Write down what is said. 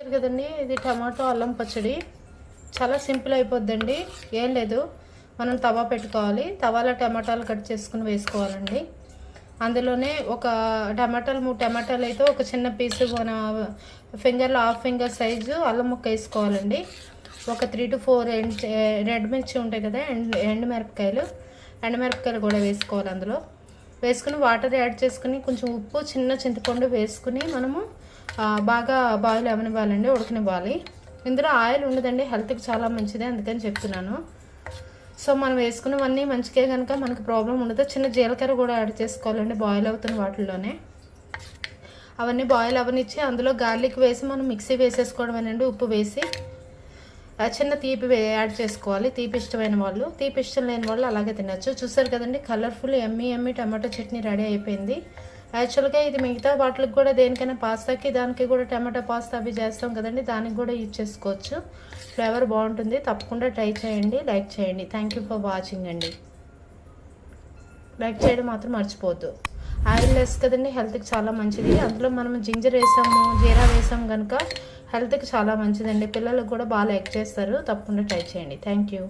కదండి? ఇది టమాటో అల్లం పచ్చడి. చాలా సింపుల్ అయిపోద్దండి. ఏం లేదు. మనం తవా పెట్టుకోవాలి. తవాలో టమాటాలు కట్ చేసుకుని వేసుకోవాలండి. అందులోనే ఒక టమాటాలు మూడు టమాటాలు అయితే ఒక చిన్న పీసు మన ఫింగర్లో హాఫ్ ఫింగర్ సైజు అల్లం ముక్క వేసుకోవాలండి. ఒక three to four and red మిర్చి ఉంటాయి కదా ఎండ్ ఎండు మిరపకాయలు. ఎండుమిరపకాయలు కూడా వేసుకోవాలి అందులో. వేసుకుని వాటర్ యాడ్ చేసుకుని కొంచెం ఉప్పు చిన్న చింతపండు వేసుకుని మనము బాగా బాయిల్ అవనివ్వాలండి ఉడకనివ్వాలి. ఇందులో ఆయిల్ ఉండదండి హెల్త్కి చాలా మంచిది అందుకని చెప్తున్నాను. సో మనం వేసుకున్నవన్నీ మంచిగా కనుక మనకు ప్రాబ్లం ఉండదు. చిన్న జీలకర్ర కూడా యాడ్ చేసుకోవాలండి బాయిల్ అవుతున్న వాటిల్లోనే. అవన్నీ బాయిల్ అవనిచ్చి అందులో గార్లిక్ వేసి మనం మిక్సీ వేసేసుకోవడం వేసేసుకోవడమేనండి ఉప్పు వేసి. చిన్న తీపి యాడ్ చేసుకోవాలి. తీపి ఇష్టమైన వాళ్ళు. తీపి ఇష్టం లేని వాళ్ళు అలాగే తినచ్చు. చూసారు కదండి కలర్ఫుల్ ఎమ్మి ఎమ్మి టమాటో చట్నీ రెడీ అయిపోయింది. యాక్చువల్గా ఇది మిగతా వాటికి కూడా దేనికైనా పాస్తాకి దానికి కూడా టమాటో పాస్తా అవి చేస్తాం కదండి దానికి కూడా యూజ్ చేసుకోవచ్చు. ఫ్లేవర్ బాగుంటుంది. తప్పకుండా ట్రై చేయండి. లైక్ చేయండి. థ్యాంక్ యూ ఫర్ వాచింగ్ అండి. లైక్ చేయడం మాత్రం మర్చిపోవద్దు. ఆయిల్ లెస్ కదండి హెల్త్కి చాలా మంచిది. అందులో మనం జింజర్ వేసాము జీరా వేసాము కనుక హెల్త్కి చాలా మంచిదండి. పిల్లలకు కూడా బాగా లైక్ చేస్తారు. తప్పకుండా ట్రై చేయండి. Thank you